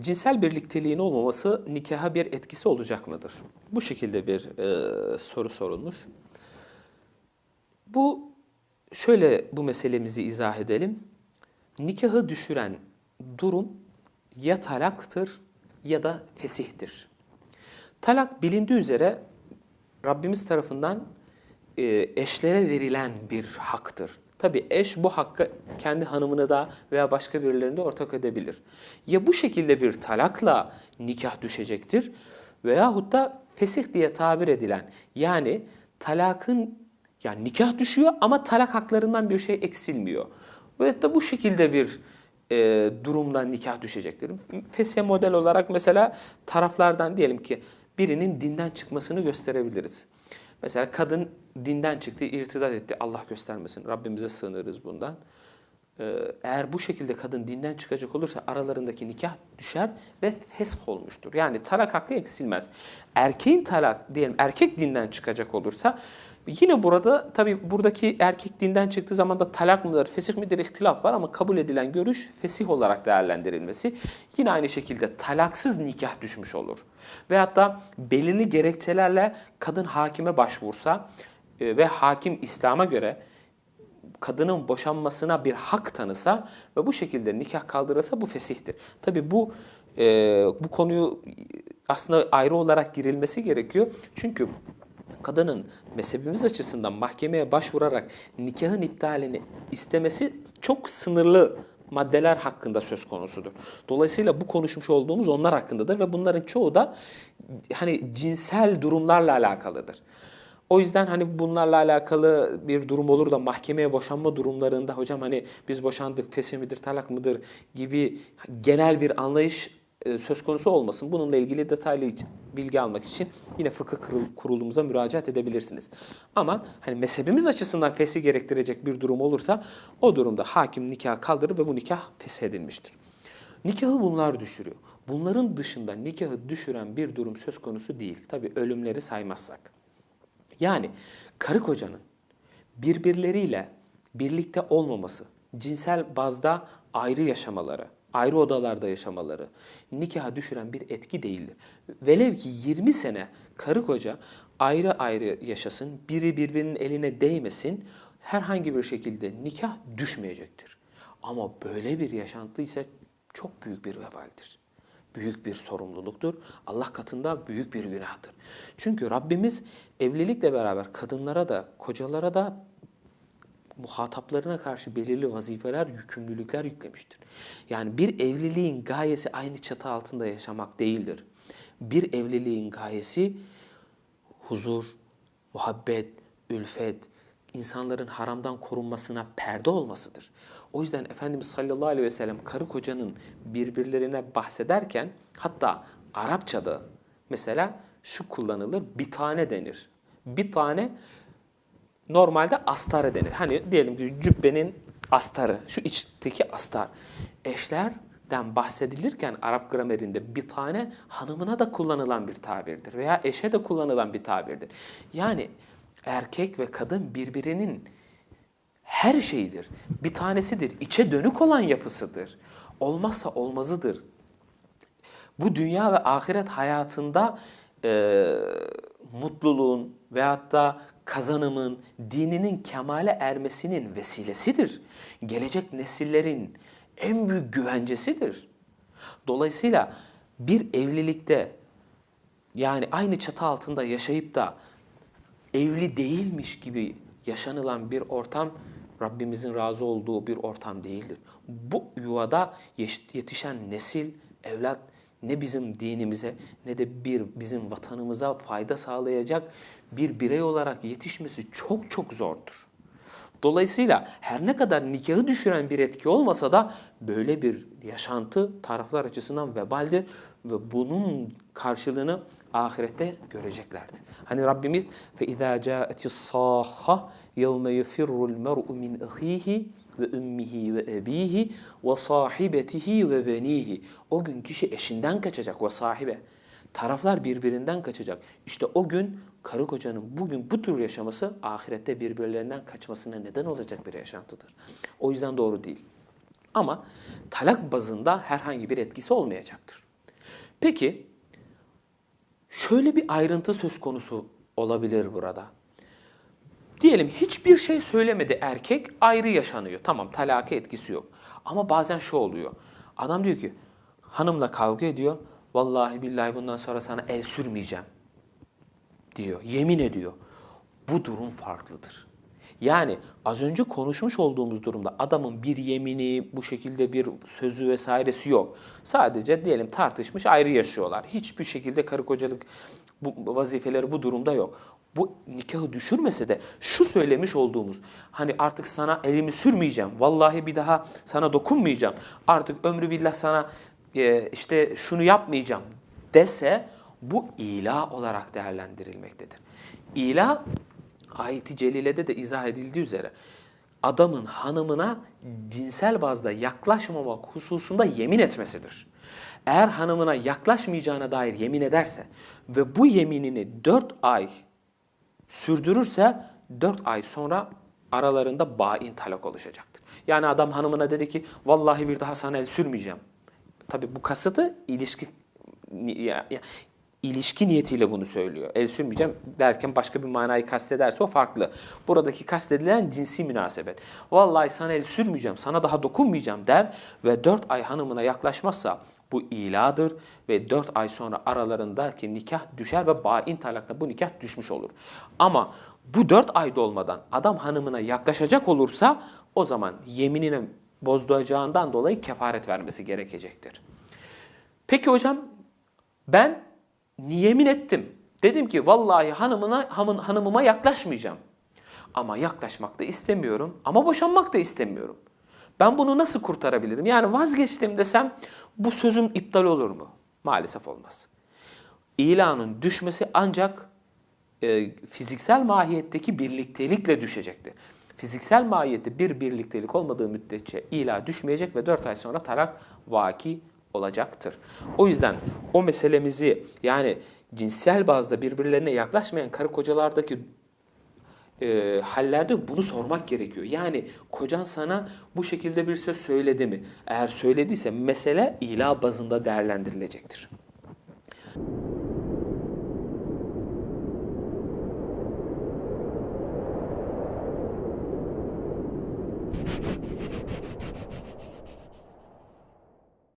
Cinsel birlikteliğin olmaması nikaha bir etkisi olacak mıdır? Bu şekilde bir e, soru sorulmuş. Bu şöyle bu meselemizi izah edelim. Nikahı düşüren durum ya talaktır ya da fesihtir. Talak bilindiği üzere Rabbimiz tarafından e, eşlere verilen bir haktır. Tabi eş bu hakkı kendi hanımını da veya başka birilerine de ortak edebilir. Ya bu şekilde bir talakla nikah düşecektir veyahut da fesih diye tabir edilen yani talakın yani nikah düşüyor ama talak haklarından bir şey eksilmiyor. Ve da bu şekilde bir e, durumdan nikah düşecektir. Fesih model olarak mesela taraflardan diyelim ki birinin dinden çıkmasını gösterebiliriz. Mesela kadın dinden çıktı, irtizat etti. Allah göstermesin. Rabbimize sığınırız bundan. Ee, eğer bu şekilde kadın dinden çıkacak olursa aralarındaki nikah düşer ve fesh olmuştur. Yani talak hakkı eksilmez. Erkeğin talak diyelim erkek dinden çıkacak olursa yine burada tabi buradaki erkek dinden çıktığı zaman da talak mıdır, fesih midir ihtilaf var ama kabul edilen görüş fesih olarak değerlendirilmesi. Yine aynı şekilde talaksız nikah düşmüş olur. Veyahut da belirli gerekçelerle kadın hakime başvursa e, ve hakim İslam'a göre kadının boşanmasına bir hak tanısa ve bu şekilde nikah kaldırırsa bu fesihtir. Tabi bu e, bu konuyu aslında ayrı olarak girilmesi gerekiyor. Çünkü kadının mezhebimiz açısından mahkemeye başvurarak nikahın iptalini istemesi çok sınırlı maddeler hakkında söz konusudur. Dolayısıyla bu konuşmuş olduğumuz onlar hakkındadır ve bunların çoğu da hani cinsel durumlarla alakalıdır. O yüzden hani bunlarla alakalı bir durum olur da mahkemeye boşanma durumlarında hocam hani biz boşandık fesih midir talak mıdır gibi genel bir anlayış e, söz konusu olmasın. Bununla ilgili detaylı bilgi almak için yine fıkıh kurulumuza müracaat edebilirsiniz. Ama hani mezhebimiz açısından fesih gerektirecek bir durum olursa o durumda hakim nikah kaldırır ve bu nikah feshedilmiştir. Nikahı bunlar düşürüyor. Bunların dışında nikahı düşüren bir durum söz konusu değil. Tabi ölümleri saymazsak. Yani karı kocanın birbirleriyle birlikte olmaması, cinsel bazda ayrı yaşamaları, ayrı odalarda yaşamaları nikaha düşüren bir etki değildir. Velev ki 20 sene karı koca ayrı ayrı yaşasın, biri birbirinin eline değmesin, herhangi bir şekilde nikah düşmeyecektir. Ama böyle bir yaşantı ise çok büyük bir vebaldir büyük bir sorumluluktur. Allah katında büyük bir günahtır. Çünkü Rabbimiz evlilikle beraber kadınlara da kocalara da muhataplarına karşı belirli vazifeler, yükümlülükler yüklemiştir. Yani bir evliliğin gayesi aynı çatı altında yaşamak değildir. Bir evliliğin gayesi huzur, muhabbet, ülfet, insanların haramdan korunmasına perde olmasıdır. O yüzden Efendimiz sallallahu aleyhi ve sellem karı kocanın birbirlerine bahsederken hatta Arapçada mesela şu kullanılır bir tane denir. Bir tane normalde astarı denir. Hani diyelim ki cübbenin astarı, şu içteki astar. Eşlerden bahsedilirken Arap gramerinde bir tane hanımına da kullanılan bir tabirdir veya eşe de kullanılan bir tabirdir. Yani erkek ve kadın birbirinin her şeyidir. Bir tanesidir. İçe dönük olan yapısıdır. Olmazsa olmazıdır. Bu dünya ve ahiret hayatında e, mutluluğun veyahut da kazanımın, dininin kemale ermesinin vesilesidir. Gelecek nesillerin en büyük güvencesidir. Dolayısıyla bir evlilikte yani aynı çatı altında yaşayıp da evli değilmiş gibi yaşanılan bir ortam Rabbimizin razı olduğu bir ortam değildir. Bu yuvada yetişen nesil, evlat ne bizim dinimize ne de bir bizim vatanımıza fayda sağlayacak bir birey olarak yetişmesi çok çok zordur. Dolayısıyla her ne kadar nikahı düşüren bir etki olmasa da böyle bir yaşantı taraflar açısından vebaldir ve bunun karşılığını ahirette göreceklerdir. Hani Rabbimiz fe izâ câetis sâhha yevme yefirrul mer'u min ahihi ve ümmihi ve ebihi ve sahibetihi ve benihi. O gün kişi eşinden kaçacak ve sahibe. Taraflar birbirinden kaçacak. İşte o gün karı kocanın bugün bu tür yaşaması ahirette birbirlerinden kaçmasına neden olacak bir yaşantıdır. O yüzden doğru değil. Ama talak bazında herhangi bir etkisi olmayacaktır. Peki şöyle bir ayrıntı söz konusu olabilir burada. Diyelim hiçbir şey söylemedi erkek ayrı yaşanıyor. Tamam talaka etkisi yok. Ama bazen şu oluyor. Adam diyor ki hanımla kavga ediyor. Vallahi billahi bundan sonra sana el sürmeyeceğim diyor. Yemin ediyor. Bu durum farklıdır. Yani az önce konuşmuş olduğumuz durumda adamın bir yemini, bu şekilde bir sözü vesairesi yok. Sadece diyelim tartışmış ayrı yaşıyorlar. Hiçbir şekilde karı kocalık bu vazifeleri bu durumda yok. Bu nikahı düşürmese de şu söylemiş olduğumuz hani artık sana elimi sürmeyeceğim. Vallahi bir daha sana dokunmayacağım. Artık ömrü billah sana e, işte şunu yapmayacağım dese bu ila olarak değerlendirilmektedir. İla ayeti celilede de izah edildiği üzere adamın hanımına cinsel bazda yaklaşmamak hususunda yemin etmesidir. Eğer hanımına yaklaşmayacağına dair yemin ederse ve bu yeminini 4 ay sürdürürse 4 ay sonra aralarında bain talak oluşacaktır. Yani adam hanımına dedi ki vallahi bir daha sana el sürmeyeceğim. Tabi bu kasıtı ilişki ilişki niyetiyle bunu söylüyor. El sürmeyeceğim derken başka bir manayı kastederse o farklı. Buradaki kastedilen cinsi münasebet. Vallahi sana el sürmeyeceğim, sana daha dokunmayacağım der ve 4 ay hanımına yaklaşmazsa bu iladır ve 4 ay sonra aralarındaki nikah düşer ve bain talakla bu nikah düşmüş olur. Ama bu 4 ayda olmadan adam hanımına yaklaşacak olursa o zaman yeminine bozduğacağından dolayı kefaret vermesi gerekecektir. Peki hocam ben yemin ettim. Dedim ki vallahi hanımına hanım, hanımıma yaklaşmayacağım. Ama yaklaşmak da istemiyorum ama boşanmak da istemiyorum. Ben bunu nasıl kurtarabilirim? Yani vazgeçtim desem bu sözüm iptal olur mu? Maalesef olmaz. İlanın düşmesi ancak e, fiziksel mahiyetteki birliktelikle düşecektir. Fiziksel mahiyette bir birliktelik olmadığı müddetçe ila düşmeyecek ve 4 ay sonra talak vaki olacaktır. O yüzden o meselemizi yani cinsel bazda birbirlerine yaklaşmayan karı kocalardaki e, hallerde bunu sormak gerekiyor. Yani kocan sana bu şekilde bir söz söyledi mi? Eğer söylediyse mesele ila bazında değerlendirilecektir.